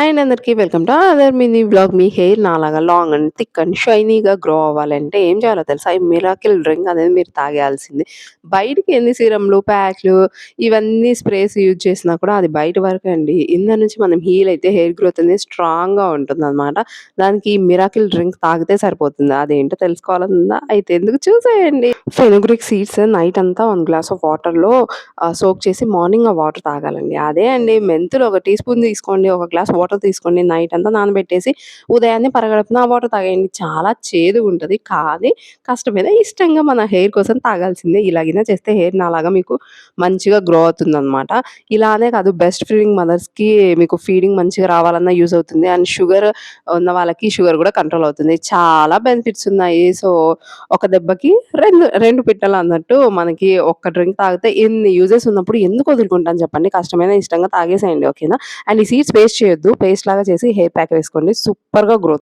Hi అండి అందరికీ welcome to other mini blog me hair నాలాగా లాంగ్ అండ్ థిక్ అండ్ షైనీగా గ్రో అవ్వాలంటే ఏం చేయాలో తెలుసా? ఈ మిరాకిల్ డ్రింక్ అనేది మీరు తాగేయాల్సింది. బయటికి ఎన్ని సీరంలు ప్యాక్లు ఇవన్నీ స్ప్రేస్ యూజ్ చేసినా కూడా అది బయట వరకు అండి. ఇంద నుంచి మనం హీల్ అయితే హెయిర్ గ్రోత్ అనేది స్ట్రాంగ్గా ఉంటుంది అనమాట దానికి ఈ మిరాకిల్ డ్రింక్ తాగితే సరిపోతుంది. అదేంటో తెలుసుకోవాలన్నా అయితే ఎందుకు చూసేయండి. ఫెనుగ్రిక్ సీడ్స్ నైట్ అంతా వన్ గ్లాస్ ఆఫ్ వాటర్లో సోక్ చేసి మార్నింగ్ ఆ వాటర్ తాగాలండి. అదే అండి. మెంతులు ఒక టీ స్పూన్ తీసుకోండి ఒక గ్లాస్ వాటర్ తీసుకోండి నైట్ అంతా నానబెట్టేసి ఉదయాన్నే పరగడుపున ఆ వాటర్ తాగేయండి. చాలా చేదుగా ఉంటుంది కానీ కష్టమైనా? ఇష్టంగా మన హెయిర్ కోసం తాగాల్సిందే. ఇలాగైనా చేస్తే హెయిర్ నాలాగా మీకు మంచిగా గ్రో అవుతుంది అనమాట ఇలానే కాదు బెస్ట్ ఫీడింగ్ మదర్స్కి మీకు ఫీడింగ్ మంచిగా రావాలన్నా యూజ్ అవుతుంది. అండ్ షుగర్ ఉన్న వాళ్ళకి షుగర్ కూడా కంట్రోల్ అవుతుంది. చాలా బెనిఫిట్స్ ఉన్నాయి. సో ఒక దెబ్బకి రెండు రెండు పిట్టలు అన్నట్టు మనకి ఒక్క డ్రింక్ తాగితే ఎన్ని యూజెస్ ఉన్నప్పుడు ఎందుకు వదులుకుంటాను చెప్పండి. కష్టమైన? ఇష్టంగా తాగేసేయండి ఓకేనా? అండ్ ఈ సీడ్స్ వేస్ట్ చేయొద్దు. పేస్ట్ లాగా చేసి హెయిర్ ప్యాక్ వేసుకోండి. సూపర్గా గ్రోత్